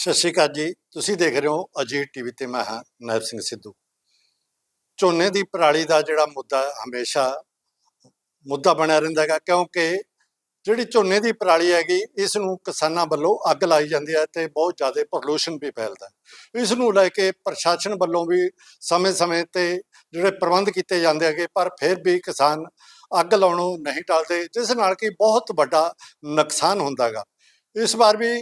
ਸਤਿ ਸ਼੍ਰੀ ਅਕਾਲ ਜੀ। ਤੁਸੀਂ ਦੇਖ ਰਹੇ ਹੋ ਅਜੀਤ ਟੀਵੀ ਤੇ ਮੈਂ ਹਾਂ ਨਾਇਬ ਸਿੰਘ ਸਿੱਧੂ। ਝੋਨੇ ਦੀ ਪਰਾਲੀ ਦਾ ਜਿਹੜਾ ਮੁੱਦਾ ਹਮੇਸ਼ਾ ਮੁੱਦਾ ਬਣਿਆ ਰਹਿੰਦਾ ਹੈਗਾ, ਕਿਉਂਕਿ ਜਿਹੜੀ ਝੋਨੇ ਦੀ ਪਰਾਲੀ ਹੈਗੀ ਇਸ ਨੂੰ ਕਿਸਾਨਾਂ ਵੱਲੋਂ ਅੱਗ ਲਾਈ ਜਾਂਦੀ ਹੈ ਤੇ ਬਹੁਤ ਜ਼ਿਆਦਾ ਪੋਲੂਸ਼ਨ ਵੀ ਫੈਲਦਾ ਇਸ ਨੂੰ ਲੈ ਕੇ ਪ੍ਰਸ਼ਾਸਨ ਵੱਲੋਂ ਵੀ ਸਮੇਂ-ਸਮੇਂ ਤੇ ਜਿਹੜੇ ਪ੍ਰਬੰਧ ਕੀਤੇ ਜਾਂਦੇ ਹੈਗੇ, ਪਰ ਫਿਰ ਵੀ ਕਿਸਾਨ ਅੱਗ ਲਾਉਣੋਂ ਨਹੀਂ ਟਲਦੇ, ਜਿਸ ਨਾਲ ਕਿ ਬਹੁਤ ਵੱਡਾ ਨੁਕਸਾਨ ਹੁੰਦਾ ਹੈਗਾ। ਇਸ ਵਾਰ ਵੀ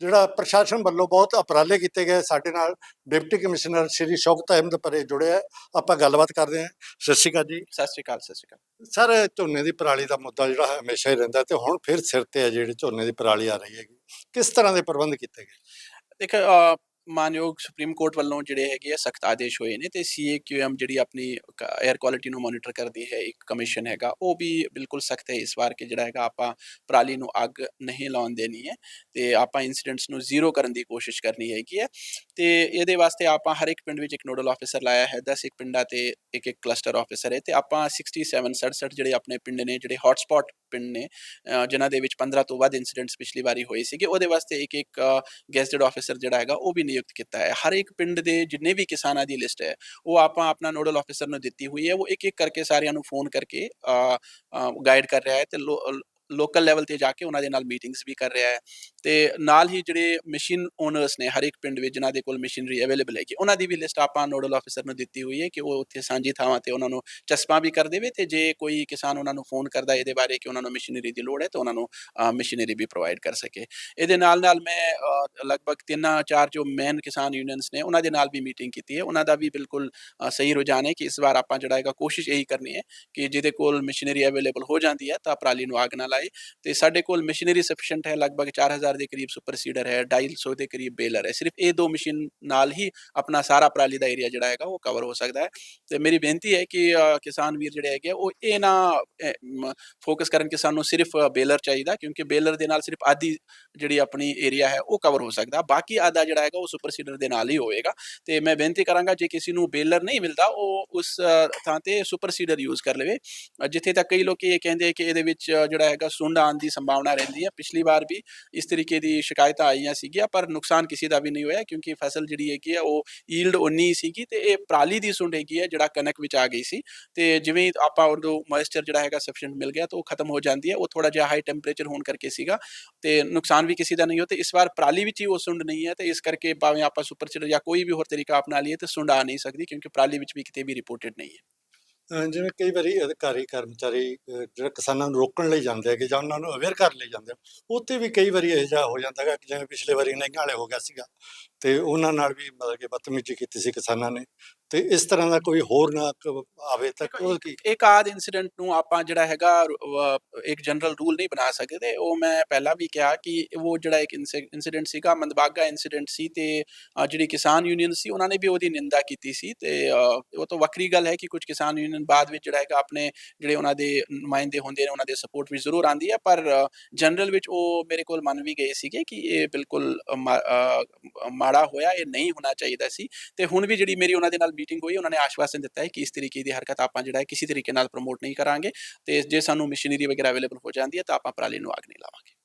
ਜਿਹੜਾ ਪ੍ਰਸ਼ਾਸਨ ਵੱਲੋਂ ਬਹੁਤ ਉਪਰਾਲੇ ਕੀਤੇ ਗਏ ਸਾਡੇ ਨਾਲ ਡਿਪਟੀ ਕਮਿਸ਼ਨਰ ਸ਼੍ਰੀ ਸ਼ੌਕਤ ਅਹਿਮਦ ਪਰੇ ਜੁੜੇ ਆ ਆਪਾਂ ਗੱਲਬਾਤ ਕਰਦੇ ਹਾਂ। ਸਤਿ ਸ਼੍ਰੀ ਅਕਾਲ ਜੀ। ਸਤਿ ਸ਼੍ਰੀ ਅਕਾਲ ਸਤਿ ਸ਼੍ਰੀ ਅਕਾਲ। ਸਰ ਝੋਨੇ ਦੀ ਪਰਾਲੀ ਦਾ ਮੁੱਦਾ ਜਿਹੜਾ ਹਮੇਸ਼ਾ ਹੀ ਰਹਿੰਦਾ ਤੇ ਹੁਣ ਫਿਰ ਸਿਰ ਤੇ ਹੈ ਜਿਹੜੇ ਝੋਨੇ ਦੀ ਪਰਾਲੀ ਆ ਰਹੀ ਹੈਗੀ। ਕਿਸ ਤਰ੍ਹਾਂ ਦੇ ਪ੍ਰਬੰਧ ਕੀਤੇ ਗਏ? ਦੇਖ ਮਾਨਯੋਗ ਸੁਪਰੀਮ ਕੋਰਟ ਵੱਲੋਂ ਜਿਹੜੇ ਹੈਗੇ ਆ ਸਖਤ ਆਦੇਸ਼ ਹੋਏ ਨੇ ਤੇ ਸੀਏਕਿਊਐਮ ਜਿਹੜੀ ਆਪਣੀ 에ਅਰ ਕੁਆਲਿਟੀ ਨੂੰ ਮੋਨੀਟਰ ਕਰਦੀ ਹੈ, ਇੱਕ ਕਮਿਸ਼ਨ ਹੈਗਾ, ਉਹ ਵੀ ਬਿਲਕੁਲ ਸਖਤ ਹੈ ਇਸ ਵਾਰ ਕਿ ਜਿਹੜਾ ਹੈਗਾ ਆਪਾਂ ਪਰਾਲੀ ਨੂੰ ਅੱਗ ਨਹੀਂ ਲਾਉਣ ਦੇਣੀ ਹੈ ਤੇ ਆਪਾਂ ਇਨਸੀਡੈਂਟਸ ਨੂੰ ਜ਼ੀਰੋ ਕਰਨ ਦੀ ਕੋਸ਼ਿਸ਼ ਕਰਨੀ ਹੈਗੀ ਹੈ ਤੇ ਇਹਦੇ ਵਾਸਤੇ ਆਪਾਂ ਹਰ ਇੱਕ ਪਿੰਡ ਵਿੱਚ ਇੱਕ ਨੋਡਲ ਆਫੀਸਰ ਲਾਇਆ ਹੈ 10 ਇੱਕ ਪਿੰਡਾਂ ਤੇ ਇੱਕ ਇੱਕ ਕਲਸਟਰ ਆਫੀਸਰ ਹੈ ਤੇ ਆਪਾਂ 67 67 ਜਿਹੜੇ ਆਪਣੇ ਪਿੰਡ ਨੇ, ਜਿਹੜੇ ਹੌਟ ਪਿੰਡ ਨੇ ਅ, ਜਿਨ੍ਹਾਂ ਦੇ ਵਿੱਚ 15 ਤੋਂ ਵੱਧ ਇਨਸੀਡੈਂਟਸ ਪਿਛਲੀ ਵਾਰੀ ਹੋਏ ਸੀਗੇ ਉਹਦੇ ਵਾਸਤੇ ਇੱਕ ਇੱਕ ਗੈਸਟਡ ਆਫੀਸਰ ਜਿਹੜਾ ਹੈਗਾ ਉਹ ਵੀ ਨਿਯੁਕਤ ਕੀਤਾ ਹੈ। ਹਰ ਇੱਕ ਪਿੰਡ ਦੇ ਜਿੰਨੇ ਵੀ ਕਿਸਾਨਾਂ ਦੀ ਲਿਸਟ ਹੈ ਉਹ ਆਪਾਂ ਆਪਣਾ ਨੋਡਲ ਆਫੀਸਰ ਨੂੰ ਦਿੱਤੀ ਹੋਈ ਹੈ। ਉਹ ਇੱਕ ਇੱਕ ਕਰਕੇ ਸਾਰਿਆਂ ਨੂੰ ਫੋਨ ਕਰਕੇ ਗਾਈਡ ਕਰ ਰਿਹਾ ਹੈ ਤੇ ਲੋਕਲ ਲੈਵਲ ਤੇ ਜਾ ਕੇ ਉਹਨਾਂ ਦੇ ਨਾਲ ਮੀਟਿੰਗਸ ਵੀ ਕਰ ਰਿਹਾ ਹੈ। ਤੇ ਨਾਲ ਹੀ ਜਿਹੜੇ ਮਸ਼ੀਨ ਓਨਰਸ ਨੇ ਹਰ ਇੱਕ ਪਿੰਡ ਵਿੱਚ ਜਿਨ੍ਹਾਂ ਦੇ ਕੋਲ ਮਸ਼ੀਨਰੀ ਅਵੇਲੇਬਲ ਹੈ ਕਿ ਉਹਨਾਂ ਦੀ ਵੀ ਲਿਸਟ ਆਪਾਂ ਨੋਡਲ ਆਫੀਸਰ ਨੂੰ ਦਿੱਤੀ ਹੋਈ ਹੈ ਕਿ ਉਹ ਉੱਥੇ ਸਾਂਝੀ ਥਾਵਾਂ ਤੇ ਉਹਨਾਂ ਨੂੰ ਚਸਪਾ ਵੀ ਕਰ ਦੇਵੇ ਤੇ ਜੇ ਕੋਈ ਕਿਸਾਨ ਉਹਨਾਂ ਨੂੰ ਫੋਨ ਕਰਦਾ ਇਹਦੇ ਬਾਰੇ ਕਿ ਉਹਨਾਂ ਨੂੰ ਮਸ਼ੀਨਰੀ ਦੀ ਲੋੜ ਹੈ, ਤਾਂ ਉਹਨਾਂ ਨੂੰ ਮਸ਼ੀਨਰੀ ਵੀ ਪ੍ਰੋਵਾਈਡ ਕਰ ਸਕੇ। ਇਹਦੇ ਨਾਲ ਨਾਲ ਮੈਂ ਲਗਭਗ ਤਿੰਨਾਂ ਚਾਰ ਜੋ ਮੇਨ ਕਿਸਾਨ ਯੂਨੀਅਨਸ ਨੇ ਉਹਨਾਂ ਦੇ ਨਾਲ ਵੀ ਮੀਟਿੰਗ ਕੀਤੀ ਹੈ। ਉਹਨਾਂ ਦਾ ਵੀ ਬਿਲਕੁਲ ਸਹੀ ਰੁਝਾਨ ਹੈ ਕਿ ਇਸ ਵਾਰ ਆਪਾਂ ਜਿਹੜਾ ਹੈਗਾ ਕੋਸ਼ਿਸ਼ ਇਹੀ ਕਰਨੀ ਹੈ ਕਿ ਜਿਹਦੇ ਕੋਲ ਮਸ਼ੀਨਰੀ ਅਵੇਲੇਬਲ ਹੋ ਜਾਂਦੀ ਹੈ ਤਾਂ ਪਰਾਲੀ ਨੂੰ ਆਗ ਨਾ ਲਾਏ। ਤੇ ਸਾਡੇ ਕੋਲ ਮਸ਼ੀਨਰੀ ਸਫੀਸ਼ੀਐਂਟ ਹੈ, ਲਗਭਗ 4000 ਦੇ ਕਰੀਬ ਸੁਪਰ ਸੀਡਰ ਹੈ 250 ਦੇ ਕਰੀਬ ਬੇਲਰ ਹੈ ਸਿਰਫ ਇਹ ਦੋ ਮਸ਼ੀਨ ਨਾਲ ਹੀ ਆਪਣਾ ਸਾਰਾ ਪਰਾਲੀ ਦਾ ਏਰੀਆ ਜਿਹੜਾ ਹੈਗਾ ਉਹ ਕਵਰ ਹੋ ਸਕਦਾ ਹੈ ਤੇ ਮੇਰੀ ਬੇਨਤੀ ਹੈ ਕਿ ਕਿਸਾਨ ਵੀਰ ਜਿਹੜੇ ਹੈਗੇ ਉਹ ਇਹ ਨਾ ਫੋਕਸ ਕਰਨ ਕਿ ਸਾਨੂੰ ਸਿਰਫ ਬੇਲਰ ਚਾਹੀਦਾ ਕਿਉਂਕਿ ਬੇਲਰ ਦੇ ਨਾਲ ਸਿਰਫ ਆਦੀ ਜਿਹੜੀ ਆਪਣੀ ਏਰੀਆ ਹੈ ਉਹ ਕਵਰ ਹੋ ਸਕਦਾ ਬਾਕੀ ਆਧਾ ਜਿਹੜਾ ਹੈਗਾ ਉਹ ਸੁਪਰ ਸੀਡਰ ਦੇ ਨਾਲ ਹੀ ਹੋਏਗਾ ਤੇ ਮੈਂ ਬੇਨਤੀ ਕਰਾਂਗਾ ਜੇ ਕਿਸੇ ਨੂੰ ਬੇਲਰ ਨਹੀਂ ਮਿਲਦਾ ਉਹ ਉਸ ਥਾਂ ਤੇ ਸੁਪਰ ਸੀਡਰ ਯੂਜ਼ ਕਰ ਲਵੇ ਜਿੱਥੇ ਤੱਕ ਕਈ ਲੋਕ ਇਹ ਕਹਿੰਦੇ ਕਿ ਇਹਦੇ ਵਿੱਚ ਜਿਹੜਾ ਹੈਗਾ ਸੁੰਡ ਆਉਣ ਦੀ ਸੰਭਾਵਨਾ ਰਹਿੰਦੀ ਹੈ ਪਿਛਲੀ ਵਾਰ ਵੀ ਇਸ ਤਰੀਕੇ ਤਰੀਕੇ ਦੀ ਸ਼ਿਕਾਇਤਾਂ ਆਈਆਂ ਸੀਗੀਆਂ, ਪਰ ਨੁਕਸਾਨ ਕਿਸੇ ਦਾ ਵੀ ਨਹੀਂ ਹੋਇਆ, ਕਿਉਂਕਿ ਫਸਲ ਜਿਹੜੀ ਹੈਗੀ ਆ, ਉਹ ਈਲਡ ਉਨੀ ਹੀ ਸੀਗੀ ਤੇ ਇਹ ਪਰਾਲੀ ਦੀ ਸੁੰਡ ਹੈਗੀ ਹੈ ਜਿਹੜਾ ਕਣਕ ਵਿੱਚ ਆ ਗਈ ਸੀ। ਤੇ ਜਿਵੇਂ ਆਪਾਂ ਉਹਨੂੰ ਮੋਇਸਚਰ ਜਿਹੜਾ ਹੈਗਾ ਸਫੀਸ਼ੀਐਂਟ ਮਿਲ ਗਿਆ ਤਾਂ ਉਹ ਖਤਮ ਹੋ ਜਾਂਦੀ ਹੈ ਉਹ ਥੋੜਾ ਜਿਹਾ ਹਾਈ ਟੈਂਪਰੇਚਰ ਹੋਣ ਕਰਕੇ ਸੀਗਾ ਤੇ ਨੁਕਸਾਨ ਵੀ ਕਿਸੇ ਦਾ ਨਹੀਂ ਹੋ ਤੇ ਇਸ ਵਾਰ ਪਰਾਲੀ ਵਿੱਚ ਹੀ ਉਹ ਸੁੰਡ ਨਹੀਂ ਹੈ ਤੇ ਇਸ ਕਰਕੇ ਭਾਵੇਂ ਆਪਾਂ ਸੁਪਰ ਸੀਡਰ ਜਾਂ ਕੋਈ ਵੀ ਹੋਰ ਤਰੀਕਾ ਆਪਣਾ ਲਈਏ ਤੇ ਸੁੰਡ ਆ ਨਹੀਂ ਸਕਦੀ ਕਿਉਂਕਿ ਪਰਾਲੀ ਵਿੱਚ ਵੀ ਕਿਤੇ ਵੀ ਰਿਪੋਰਟਡ ਨਹੀਂ ਹੈ। ਜਿਵੇਂ ਕਈ ਵਾਰੀ ਅਧਿਕਾਰੀ ਕਰਮਚਾਰੀ ਜਿਹੜਾ ਕਿਸਾਨਾਂ ਨੂੰ ਰੋਕਣ ਲਈ ਜਾਂਦੇ ਹੈਗੇ ਜਾਂ ਉਹਨਾਂ ਨੂੰ ਅਵੇਅਰ ਕਰਨ ਲਈ ਜਾਂਦੇ ਆ, ਉੱਥੇ ਵੀ ਕਈ ਵਾਰੀ ਇਹ ਜਿਹਾ ਹੋ ਜਾਂਦਾ ਹੈਗਾ ਕਿ ਜਿਵੇਂ ਪਿਛਲੇ ਵਾਰੀ ਨਈਆਂ ਵਾਲੇ ਹੋ ਗਿਆ ਸੀਗਾ। ਤੇ ਉਹਨਾਂ ਨਾਲ ਵੀ ਮਤਲਬ ਕਿ ਬਦਤਮੀਜ਼ੀ ਕੀਤੀ ਸੀ ਕਿਸਾਨਾਂ ਨੇ। ਤੇ ਇਸ ਤਰ੍ਹਾਂ ਦਾ ਕੋਈ ਹੋਰ ਨਾ ਕ- ਆਵੇ ਤਾਂ ਉਹ ਕੀ? ਇੱਕ ਆਦ ਇਨਸੀਡੈਂਟ ਨੂੰ ਆਪਾਂ ਜਿਹੜਾ ਹੈਗਾ ਅਹ, ਇੱਕ ਜਨਰਲ ਰੂਲ ਨਹੀਂ ਬਣਾ ਸਕਦੇ ਉਹ ਮੈਂ ਪਹਿਲਾਂ ਵੀ ਕਿਹਾ ਕਿ ਉਹ ਜਿਹੜਾ ਇੱਕ ਇਨਸੀਡੈਂਟ ਸੀਗਾ ਮੰਦਬਾਗਾ ਇਨਸੀਡੈਂਟ ਸੀ ਤੇ ਅਹ, ਜਿਹੜੀ ਕਿਸਾਨ ਯੂਨੀਅਨ ਸੀ ਉਹਨਾਂ ਨੇ ਵੀ ਉਹਦੀ ਨਿੰਦਾ ਕੀਤੀ ਸੀ ਤੇ ਅਹ, ਉਹ ਤਾਂ ਵੱਖਰੀ ਗੱਲ ਹੈ ਕਿ ਕੁਝ ਕਿਸਾਨ ਯੂਨੀਅਨ ਬਾਅਦ ਵਿੱਚ ਜਿਹੜਾ ਹੈਗਾ ਆਪਣੇ ਜਿਹੜੇ ਉਹਨਾਂ ਦੇ ਨੁਮਾਇੰਦੇ ਹੁੰਦੇ ਨੇ ਉਹਨਾਂ ਦੇ ਸਪੋਰਟ ਵੀ ਜ਼ਰੂਰ ਆਂਦੀ ਹੈ ਪਰ ਜਨਰਲ ਵਿੱਚ ਉਹ ਮੇਰੇ ਕੋਲ ਮੰਨ ਵੀ ਗਏ ਸੀਗੇ ਕਿ ਇਹ ਬਿਲਕੁਲ ਅਹ, ਮਾ- ਅਹ, ਮਾੜਾ ਹੋਇਆ, ਇਹ ਨਹੀਂ ਹੋਣਾ ਚਾਹੀਦਾ ਸੀ। ਤੇ ਹੁਣ ਵੀ ਜਿਹੜੀ ਮੇਰੀ ਉਹਨਾਂ ਦੇ ਨਾਲ ਮੀਟਿੰਗ ਹੋਈ, ਉਹਨਾਂ ਨੇ ਆਸ਼ਵਾਸਨ ਦਿੱਤਾ ਹੈ ਕਿ ਇਸ ਤਰੀਕੇ ਦੀ ਹਰਕਤ ਆਪਾਂ ਜਿਹੜਾ ਹੈ ਕਿਸੇ ਤਰੀਕੇ ਨਾਲ ਪ੍ਰਮੋਟ ਨਹੀਂ ਕਰਾਂਗੇ। ਤੇ ਜੇ ਸਾਨੂੰ ਮਸ਼ੀਨਰੀ ਵਗੈਰਾ ਅਵੇਲੇਬਲ ਹੋ ਜਾਂਦੀ ਹੈ, ਤਾਂ ਆਪਾਂ ਪਰਾਲੀ ਨੂੰ ਅੱਗ ਨਹੀਂ ਲਾਵਾਂਗੇ।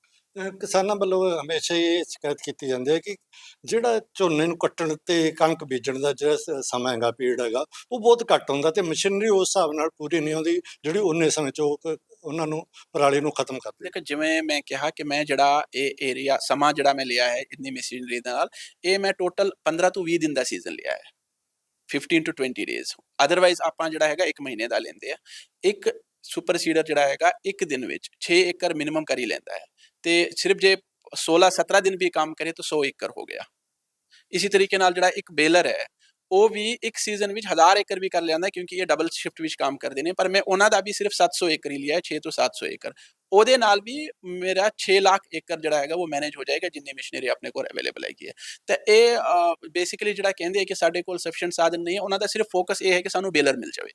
ਕਿਸਾਨਾਂ ਵੱਲੋਂ ਹਮੇਸ਼ਾ ਇਹ ਸ਼ਿਕਾਇਤ ਕੀਤੀ ਜਾਂਦੀ ਹੈ ਕਿ ਜਿਹੜਾ ਝੋਨੇ ਨੂੰ ਕੱਟਣ ਤੇ ਕਣਕ ਬੀਜਣ ਦਾ ਜਿਹੜਾ ਸਮਾਂ ਹੈਗਾ ਪੀਰੀਅਡ ਹੈਗਾ, ਉਹ ਬਹੁਤ ਘੱਟ ਹੁੰਦਾ ਤੇ ਮਸ਼ੀਨਰੀ ਉਸ ਹਿਸਾਬ ਨਾਲ ਪੂਰੀ ਨਹੀਂ ਹੁੰਦੀ, ਜਿਹੜੀ ਉਹਨੇ ਸਮੇਂ ਚ ਉਹ ਉਹਨਾਂ ਨੂੰ ਪਰਾਲੀ ਨੂੰ ਖਤਮ ਕਰ ਦੇ ਦੇਖੋ, ਜਿਵੇਂ ਮੈਂ ਕਿਹਾ ਕਿ ਮੈਂ ਜਿਹੜਾ ਇਹ ਏਰੀਆ ਸਮਾਂ ਜਿਹੜਾ ਮੈਂ ਲਿਆ ਹੈ ਇੰਨੀ ਮਸ਼ੀਨਰੀ ਦੇ ਨਾਲ, ਇਹ ਮੈਂ ਟੋਟਲ 15 ਤੋਂ 20 ਦਿਨ ਦਾ ਸੀਜ਼ਨ ਲਿਆ ਹੈ। 15 ਟੂ 20 ਡੇਜ਼ ਅਦਰਵਾਈਜ਼ ਆਪਾਂ ਜਿਹੜਾ ਹੈਗਾ 1 ਮਹੀਨੇ ਦਾ ਲੈਂਦੇ ਆ। ਇੱਕ ਸੁਪਰ ਸੀਡਰ ਜਿਹੜਾ ਹੈਗਾ ਇੱਕ ਦਿਨ ਵਿੱਚ 6 ਏਕੜ ਮਿਨੀਮਮ ਕਰ ਹੀ ਲੈਂਦਾ ਹੈ। ਤੇ ਸਿਰਫ ਜੇ 16 17 ਦਿਨ ਵੀ ਕੰਮ ਕਰੇ ਤਾਂ 100 ਏਕੜ ਹੋ ਗਿਆ। ਇਸੇ ਤਰੀਕੇ ਨਾਲ ਜਿਹੜਾ ਇੱਕ ਬੇਲਰ ਹੈ ਉਹ ਵੀ ਇੱਕ ਸੀਜ਼ਨ ਵਿੱਚ 1000 ਏਕੜ ਵੀ ਕਰ ਲਿਆਂਦਾ ਕਿਉਂਕਿ ਇਹ ਡਬਲ ਸ਼ਿਫਟ ਵਿੱਚ ਕੰਮ ਕਰਦੇ ਨੇ, ਪਰ ਮੈਂ ਉਹਨਾਂ ਦਾ ਵੀ ਸਿਰਫ 700 ਏਕੜ ਹੀ ਲਿਆ ਹੈ 6 ਤੋਂ 700 ਏਕੜ। ਉਹਦੇ ਨਾਲ ਵੀ ਮੇਰਾ 6 ਲੱਖ ਏਕੜ ਜਿਹੜਾ ਹੈਗਾ ਉਹ ਮੈਨੇਜ ਹੋ ਜਾਏਗਾ ਜਿੰਨੀ ਮਸ਼ੀਨਰੀ ਆਪਣੇ ਕੋਲ ਅਵੇਲੇਬਲ ਹੈਗੀ ਹੈ ਤੇ ਇਹ ਬੇਸਿਕਲੀ ਜਿਹੜਾ ਕਹਿੰਦੇ ਆ ਕਿ ਸਾਡੇ ਕੋਲ ਸਫੀਸ਼ੀਐਂਟ ਸਾਧਨ ਨਹੀਂ ਹੈ, ਉਹਨਾਂ ਦਾ ਸਿਰਫ ਫੋਕਸ ਇਹ ਹੈ ਕਿ ਸਾਨੂੰ ਬੇਲਰ ਮਿਲ ਜਾਵੇ।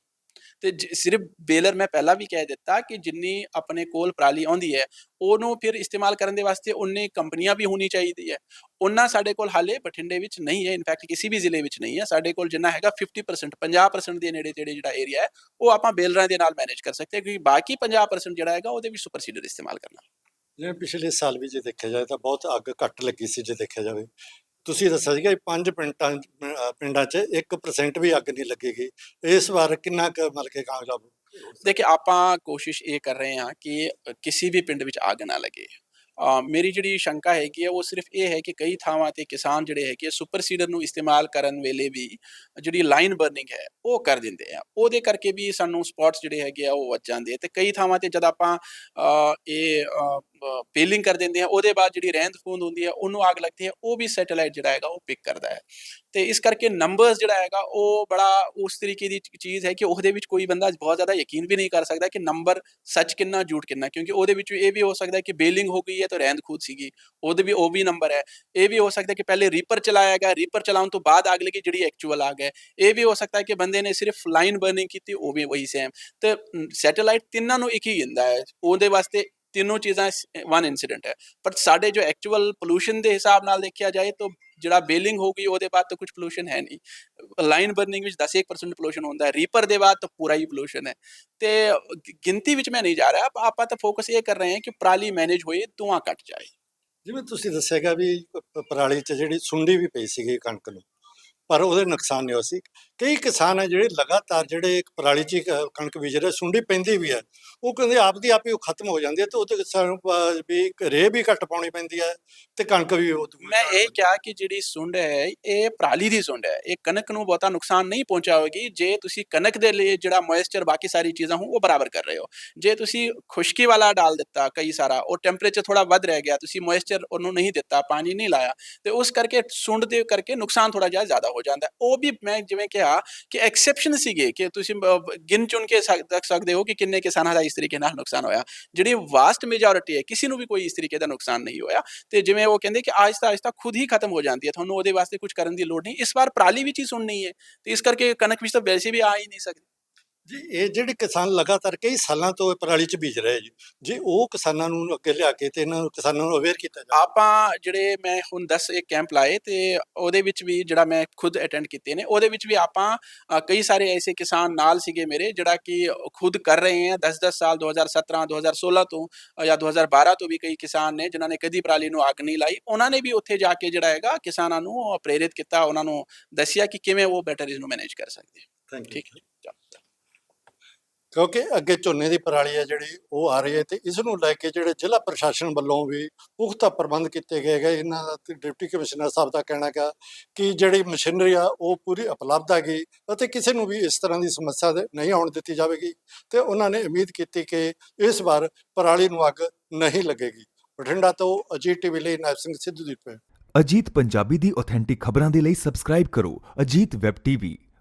ਤੇ ਸਿਰਫ ਬੇਲਰ ਮੈਂ ਪਹਿਲਾਂ ਵੀ ਕਹਿ ਦਿੱਤਾ ਕਿ ਜਿੰਨੀ ਆਪਣੇ ਕੋਲ ਪਰਾਲੀ ਆਉਂਦੀ ਹੈ, ਉਹਨੂੰ ਫਿਰ ਇਸਤੇਮਾਲ ਕਰਨ ਦੇ ਵਾਸਤੇ ਉਨੇ ਕੰਪਨੀਆਂ ਵੀ ਹੋਣੀ ਚਾਹੀਦੀ ਹੈ। ਉਹਨਾਂ ਸਾਡੇ ਕੋਲ ਹਾਲੇ ਬਠਿੰਡੇ ਵਿੱਚ ਨਹੀਂ ਹੈ, ਇਨਫੈਕਟ ਕਿਸੇ ਵੀ ਜ਼ਿਲ੍ਹੇ ਵਿੱਚ ਨਹੀਂ ਹੈ। ਸਾਡੇ ਕੋਲ ਜਿੰਨਾ ਹੈਗਾ 50% 50% ਦੇ ਨੇੜੇ ਤੇੜੇ ਜਿਹੜਾ ਏਰੀਆ ਹੈ, ਉਹ ਆਪਾਂ ਬੇਲਰਾਂ ਦੇ ਨਾਲ ਮੈਨੇਜ ਕਰ ਸਕਦੇ ਹਾਂ ਕਿਉਂਕਿ ਬਾਕੀ 50% ਜਿਹੜਾ ਹੈਗਾ, ਉਹਦੇ ਵਿੱਚ ਸੁਪਰ ਸੀਡਰ ਇਸਤੇਮਾਲ ਕਰਨਾ। ਜਿਵੇਂ ਪਿਛਲੇ ਸਾਲ ਵੀ ਜੇ ਦੇਖਿਆ ਜਾਏ ਤਾਂ ਬਹੁਤ ਅੱਗ ਘੱਟ ਲੱਗੀ ਸੀ ਜੇ ਦੇਖਿਆ ਜਾਵੇ। ਤੁਸੀਂ ਦੱਸਿਆ ਸੀਗਾ ਕਿ ਪੰਜ ਪਿੰਡਾਂ ਪਿੰਡਾਂ 'ਚ 1% ਵੀ ਅੱਗ ਨਹੀਂ ਲੱਗੇਗੀ। ਇਸ ਵਾਰ ਕਿੰਨਾ ਕੁ ਮਤਲਬ ਕਿ ਕਾਮਯਾਬ ਦੇਖਿਏ ਆਪਾਂ ਕੋਸ਼ਿਸ਼ ਇਹ ਕਰ ਰਹੇ ਹਾਂ ਕਿ ਕਿਸੇ ਵੀ ਪਿੰਡ ਵਿੱਚ ਅੱਗ ਨਾ ਲੱਗੇ। ਮੇਰੀ ਜਿਹੜੀ ਸ਼ੰਕਾ ਹੈਗੀ ਹੈ ਉਹ ਸਿਰਫ ਇਹ ਹੈ ਕਿ ਕਈ ਥਾਵਾਂ ਤੇ ਕਿਸਾਨ ਜਿਹੜੇ ਹੈਗੇ ਆ, ਸੁਪਰ ਸੀਡਰ ਨੂੰ ਇਸਤੇਮਾਲ ਕਰਨ ਵੇਲੇ ਵੀ ਜਿਹੜੀ ਲਾਈਨ ਬਰਨਿੰਗ ਹੈ ਉਹ ਕਰ ਦਿੰਦੇ ਆ। ਉਹਦੇ ਕਰਕੇ ਵੀ ਸਾਨੂੰ ਸਪੌਟਸ ਜਿਹੜੇ ਹੈਗੇ ਆ ਉਹ ਵੱਜ ਜਾਂਦੇ ਆ। ਤੇ ਕਈ ਥਾਵਾਂ ਤੇ ਜਦ ਆਪਾਂ ਇਹ ਪੇਲਿੰਗ ਕਰ ਦਿੰਦੇ ਆ ਉਹਦੇ ਬਾਅਦ ਜਿਹੜੀ ਰਹਿੰਦ ਖੂੰਦ ਹੁੰਦੀ ਹੈ ਉਹਨੂੰ ਅੱਗ ਲੱਗਦੀ ਹੈ ਉਹ ਵੀ ਸੈਟੇਲਾਈਟ ਜਿਹੜਾ ਹੈਗਾ ਉਹ ਪਿਕ ਕਰਦਾ ਹੈ। ਤੇ ਇਸ ਕਰਕੇ ਨੰਬਰਸ ਜਿਹੜਾ ਹੈਗਾ ਉਹ ਬੜਾ ਉਸ ਤਰੀਕੇ ਦੀ ਚੀਜ਼ ਹੈ ਕਿ ਉਹਦੇ ਵਿੱਚ ਕੋਈ ਬੰਦਾ ਬਹੁਤ ਜ਼ਿਆਦਾ ਯਕੀਨ ਵੀ ਨਹੀਂ ਕਰ ਸਕਦਾ ਕਿ ਨੰਬਰ ਸੱਚ ਕਿੰਨਾ, ਝੂਠ ਕਿੰਨਾ, ਕਿਉਂਕਿ ਉਹਦੇ ਵਿੱਚ ਇਹ ਵੀ ਹੋ ਸਕਦਾ ਕਿ ਬੇਲਿੰਗ ਹੋ ਗਈ ਹੈ ਤਾਂ ਰਹਿੰਦ ਖੂਦ ਸੀਗੀ, ਉਹਦੇ ਵੀ, ਉਹ ਵੀ ਨੰਬਰ ਹੈ। ਇਹ ਵੀ ਹੋ ਸਕਦਾ ਕਿ ਪਹਿਲੇ ਰੀਪਰ ਚਲਾਇਆ ਗਿਆ ਰੀਪਰ ਚਲਾਉਣ ਤੋਂ ਬਾਅਦ ਅੱਗ ਲੱਗੀ ਜਿਹੜੀ ਐਕਚੁਅਲ ਆ ਹੈ। ਇਹ ਵੀ ਹੋ ਸਕਦਾ ਕਿ ਬੰਦੇ ਨੇ ਸਿਰਫ ਲਾਈਨ ਬਰਨਿੰਗ ਕੀਤੀ, ਉਹ ਵੀ ਵਹੀ ਸੇਮ ਤੇ ਸੈਟੇਲਾਈਟ ਤਿੰਨਾਂ ਨੂੰ ਇੱਕ ਹੀ ਗਿੰਦਾ ਹੈ, ਉਹਦੇ ਵਾਸਤੇ ਤਿੰਨੋਂ ਚੀਜ਼ਾਂ ਵਨ ਇਨਸੀਡੈਂਟ ਹੈ। ਪਰ ਸਾਡੇ ਜੋ ਐਕਚੁਅਲ ਪੋਲੂਸ਼ਨ ਦੇ ਹਿਸਾਬ ਨਾਲ ਦੇਖਿਆ ਜਾਏ ਤਾਂ ਜਿਹੜਾ ਬੇਲਿੰਗ ਹੋ ਗਈ, ਉਹਦੇ ਬਾਅਦ ਤਾਂ ਕੁਝ ਪੋਲੂਸ਼ਨ ਹੈ ਨਹੀਂ। ਲਾਈਨ ਬਰਨਿੰਗ ਵਿੱਚ 10-1% ਪੋਲੂਸ਼ਨ ਹੁੰਦਾ ਹੈ। ਰੀਪਰ ਦੇ ਬਾਅਦ ਤਾਂ ਪੂਰਾ ਹੀ ਪੋਲੂਸ਼ਨ ਹੈ। ਤੇ ਗਿਣਤੀ ਵਿੱਚ ਮੈਂ ਨਹੀਂ ਜਾ ਰਿਹਾ। ਆਪਾਂ ਤਾਂ ਫੋਕਸ ਇਹ ਕਰ ਰਹੇ ਹਾਂ ਕਿ ਪਰਾਲੀ ਮੈਨੇਜ ਹੋਏ, ਧੂਆਂ ਘਟ ਜਾਏ। ਜਿਵੇਂ ਤੁਸੀਂ ਦੱਸਿਆਗਾ ਵੀ ਪਰਾਲੀ 'ਚ ਜਿਹੜੀ ਸੁੰਡੀ ਵੀ ਪਈ ਸੀਗੀ ਕਣਕ ਨੂੰ ਪਰ ਉਹਦੇ ਨੁਕਸਾਨ ਨਹੀਂ ਹੋਇਆ ਸੀ। ਕਈ ਕਿਸਾਨ ਹੈ ਜਿਹੜੇ ਲਗਾਤਾਰ ਜਿਹੜੇ ਇੱਕ ਪਰਾਲੀ 'ਚ ਕਣਕ ਬੀਜ ਰਹੇ ਸੁੰਡੀ ਪੈਂਦੀ ਵੀ ਹੈ ਉਹ ਕਹਿੰਦੇ ਆਪਦੀ ਆਪ ਹੀ ਉਹ ਖਤਮ ਹੋ ਜਾਂਦੀ ਹੈ ਤੇ ਉਹਦੇ ਸਾਨੂੰ ਵੀ ਰੇਹ ਵੀ ਘੱਟ ਪਾਉਣੀ ਪੈਂਦੀ ਹੈ ਤੇ ਕਣਕ ਵੀ ਉਹ ਮੈਂ ਇਹ ਕਿਹਾ ਕਿ ਜਿਹੜੀ ਸੁੰਡ ਹੈ ਇਹ ਪਰਾਲੀ ਦੀ ਸੁੰਡ ਹੈ। ਇਹ ਕਣਕ ਨੂੰ ਬਹੁਤਾ ਨੁਕਸਾਨ ਨਹੀਂ ਪਹੁੰਚਾਵੇਗੀ। ਜੇ ਤੁਸੀਂ ਕਣਕ ਦੇ ਲਈ ਜਿਹੜਾ ਮੋਇਸਚਰ ਬਾਕੀ ਸਾਰੀ ਚੀਜ਼ਾਂ ਹੋ ਉਹ ਬਰਾਬਰ ਕਰ ਰਹੇ ਹੋ। ਜੇ ਤੁਸੀਂ ਖੁਸ਼ਕੀ ਵਾਲਾ ਡਾਲ ਦਿੱਤਾ ਕਈ ਸਾਰਾ ਉਹ ਟੈਂਪਰੇਚਰ ਥੋੜਾ ਵੱਧ ਰਹਿ ਗਿਆ ਤੁਸੀਂ ਮੋਇਸਚਰ ਉਹਨੂੰ ਨਹੀਂ ਦਿੱਤਾ ਪਾਣੀ ਨਹੀਂ ਲਾਇਆ ਤੇ ਉਸ ਕਰਕੇ ਸੁੰਡ ਦੇ ਕਰਕੇ ਨੁਕਸਾਨ ਥੋੜਾ ਜਿਹਾ ਜ਼ਿਆਦਾ ਹੋ ਜਾਂਦਾ ਉਹ ਵੀ ਮੈਂ ਜਿਵੇਂ ਕਿਹਾ ਕਿ ਐਕਸੈਪਸ਼ਨ ਸੀਗੇ ਕਿ ਤੁਸੀਂ ਗਿਣ ਚੁਣ ਕੇ ਸਕ- ਸਕਦੇ ਹੋ ਕਿ ਕਿੰਨੇ ਕਿਸਾਨਾਂ ਦਾ ਇਸ ਤਰੀਕੇ ਨਾਲ ਨੁਕਸਾਨ ਹੋਇਆ। ਜਿਹੜੀ ਵਾਸਟ ਮੈਜੋਰਿਟੀ ਹੈ, ਕਿਸੇ ਨੂੰ ਵੀ ਕੋਈ ਇਸ ਤਰੀਕੇ ਦਾ ਨੁਕਸਾਨ ਨਹੀਂ ਹੋਇਆ। ਤੇ ਜਿਵੇਂ ਉਹ ਕਹਿੰਦੇ ਕਿ ਆਹਿਸਤਾ ਆਹਿਸਤਾ ਖੁਦ ਹੀ ਖਤਮ ਹੋ ਜਾਂਦੀ ਹੈ। ਤੁਹਾਨੂੰ ਉਹਦੇ ਵਾਸਤੇ ਕੁਝ ਕਰਨ ਦੀ ਲੋੜ ਨਹੀਂ। ਇਸ ਵਾਰ ਪਰਾਲੀ ਵਿੱਚ ਹੀ ਸੁਣਨੀ ਹੈ। ਤੇ ਇਸ ਕਰਕੇ ਕਣਕ ਵਿੱਚ ਤਾਂ ਵੈਸੇ ਵੀ ਆ ਹੀ ਨਹੀਂ ਸਕਦੀ। ਜੀ ਇਹ ਜਿਹੜੇ ਕਿਸਾਨ ਲਗਾਤਾਰ ਕਈ ਸਾਲਾਂ ਤੋਂ ਇਹ ਪਰਾਲੀ 'ਚ ਬੀਜ ਰਹੇ ਜੀ ਜੇ ਉਹ ਕਿਸਾਨਾਂ ਨੂੰ ਅੱਗੇ ਲਿਆ ਕੇ ਤੇ ਇਹਨਾਂ ਨੂੰ ਕਿਸਾਨਾਂ ਨੂੰ ਅਵੇਅਰ ਕੀਤਾ ਜਾਵੇ। ਆਪਾਂ ਜਿਹੜੇ ਮੈਂ ਹੁਣ 10 ਇੱਕ ਕੈਂਪ ਲਾਏ ਤੇ ਉਹਦੇ ਵਿੱਚ ਵੀ ਜਿਹੜਾ ਮੈਂ ਖੁਦ ਅਟੈਂਡ ਕੀਤੇ ਨੇ ਉਹਦੇ ਵਿੱਚ ਵੀ ਆਪਾਂ ਅ, ਕਈ ਸਾਰੇ ਐਸੇ ਕਿਸਾਨ ਨਾਲ ਸੀਗੇ ਮੇਰੇ ਜਿਹੜਾ ਕਿ ਖੁਦ ਕਰ ਰਹੇ ਹੈ 10-10 ਸਾਲ 2017 2016 ਤੋਂ ਅ, ਜਾਂ 2012 ਤੋਂ ਵੀ ਕਈ ਕਿਸਾਨ ਨੇ ਜਿਨ੍ਹਾਂ ਨੇ ਕਦੀ ਪਰਾਲੀ ਨੂੰ ਅੱਗ ਨਹੀਂ ਲਾਈ ਉਹਨਾਂ ਨੇ ਵੀ ਉੱਥੇ ਜਾ ਕੇ ਜਿਹੜਾ ਹੈਗਾ ਕਿਸਾਨਾਂ ਨੂੰ ਪ੍ਰੇਰਿਤ ਕੀਤਾ ਉਹਨਾਂ ਨੂੰ ਦੱਸਿਆ ਕਿ ਕਿਵੇਂ ਉਹ ਬੈਟਰ ਇਸ ਨੂੰ ਮੈਨੇਜ ਕਰ ਸਕਦੇ ਥੈਂਕ ਯੂ ਠੀਕ ਹੈ। ਕਿਉਂਕਿ ਅੱਗੇ ਝੋਨੇ ਦੀ ਪਰਾਲੀ ਹੈ ਜਿਹੜੀ ਉਹ ਆ ਰਹੀ ਹੈ ਤੇ ਇਸ ਨੂੰ ਲੈ ਕੇ ਜਿਹੜੇ ਜ਼ਿਲ੍ਹਾ ਪ੍ਰਸ਼ਾਸਨ ਵੱਲੋਂ ਵੀ ਪੁਖਤਾ ਪ੍ਰਬੰਧ ਕੀਤੇ ਗਏ ਗਏ ਇਹਨਾਂ ਦਾ ਤੇ ਡਿਪਟੀ ਕਮਿਸ਼ਨਰ ਸਾਹਿਬ ਦਾ ਕਹਿਣਾ ਹੈ ਕਿ ਜਿਹੜੀ ਮਸ਼ੀਨਰੀ ਆ ਉਹ ਪੂਰੀ ਉਪਲਬਧ ਹੈਗੀ ਅਤੇ ਕਿਸੇ ਨੂੰ ਵੀ ਇਸ ਤਰ੍ਹਾਂ ਦੀ ਸਮੱਸਿਆ ਦੇ- ਨਹੀਂ ਆਉਣ ਦਿੱਤੀ ਜਾਵੇਗੀ ਤੇ ਉਹਨਾਂ ਨੇ ਉਮੀਦ ਕੀਤੀ ਕਿ ਇਸ ਵਾਰ ਪਰਾਲੀ ਨੂੰ ਅੱਗ ਨਹੀਂ ਲੱਗੇਗੀ। ਬਠਿੰਡਾ ਤੋਂ ਅਜੀਤ ਟੀਵੀ ਲਈ ਨਾਇਬ ਸਿੰਘ ਸਿੱਧੂ ਦੀ ਰਿਪੋਰਟ। ਅਜੀਤ ਪੰਜਾਬੀ ਦੀ ਆਥੈਂਟਿਕ ਖਬਰਾਂ ਦੇ ਲਈ ਸਬਸਕ੍ਰਾਈਬ ਕਰੋ ਅਜੀਤ ਵੈਬ ਟੀਵੀ